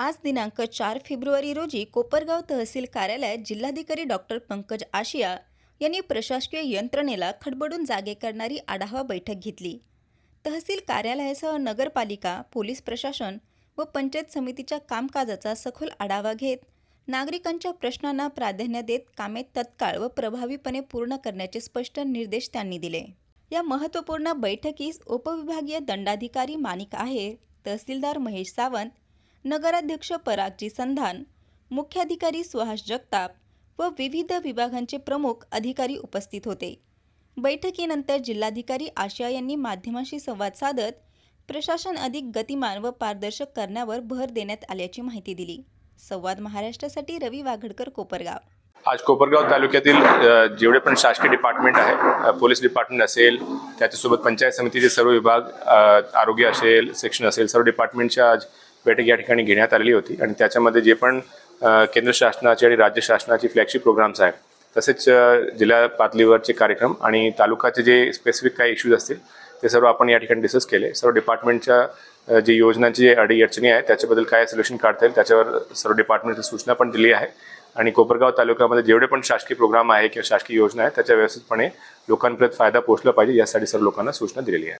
आज दिनांक चार फेब्रुवारी रोजी कोपरगाव तहसील कार्यालयात जिल्हाधिकारी डॉक्टर पंकज आशिया यांनी प्रशासकीय यंत्रणेला खडबडून जागे करणारी आढावा बैठक घेतली. तहसील कार्यालयासह नगरपालिका पोलीस प्रशासन व पंचायत समितीच्या कामकाजाचा सखोल आढावा घेत नागरिकांच्या प्रश्नांना प्राधान्य देत कामे तत्काळ व प्रभावीपणे पूर्ण करण्याचे स्पष्ट निर्देश त्यांनी दिले. या महत्त्वपूर्ण बैठकीस उपविभागीय दंडाधिकारी माणिक आहेर तहसीलदार महेश सावंत नगराध्यक्ष परागजी संधान मुख्याधिकारी सुहास जगताप व विविध विभागांचे प्रमुख अधिकारी उपस्थित होते. बैठकीनंतर जिल्हाधिकारी आशिया यांनी माध्यमांशी संवाद साधत प्रशासन अधिक गतिमान व पारदर्शक करण्यावर भर देण्यात आल्याची माहिती दिली. संवाद महाराष्ट्रासाठी रवी वाघडकर कोपरगाव. आज कोपरगाव तालुक्यातील जेवढे पण शासकीय डिपार्टमेंट आहे पोलीस डिपार्टमेंट असेल त्याच्यासोबत पंचायत समितीचे सर्व विभाग आरोग्य असेल सेक्शन असेल सर्व डिपार्टमेंटच्या आज बैठक या ठिकाणी घेण्यात आलेली होती. आणि त्याच्यामध्ये जे पण केंद्र शासनाची आणि राज्य शासनाची फ्लॅगशिप प्रोग्राम्स आहेत तसेच जिल्हा पातळीवरचे कार्यक्रम आणि तालुकाचे जे स्पेसिफिक काही इश्यूज असतील ते सर्व आपण या ठिकाणी डिस्कस केले. सर्व डिपार्टमेंटच्या जे योजनांची जे अडी अडचणी आहेत त्याच्याबद्दल काय सोल्युशन काढता येईल त्याच्यावर सर्व डिपार्टमेंटची सूचना पण दिली आहे. आणि कोपरगाव तालुक्यामध्ये जेवढे पण शासकीय प्रोग्राम आहे किंवा शासकीय योजना आहे त्याच्या व्यवस्थितपणे लोकांपर्यंत फायदा पोहोचला पाहिजे यासाठी सर्व लोकांना सूचना दिलेली आहे.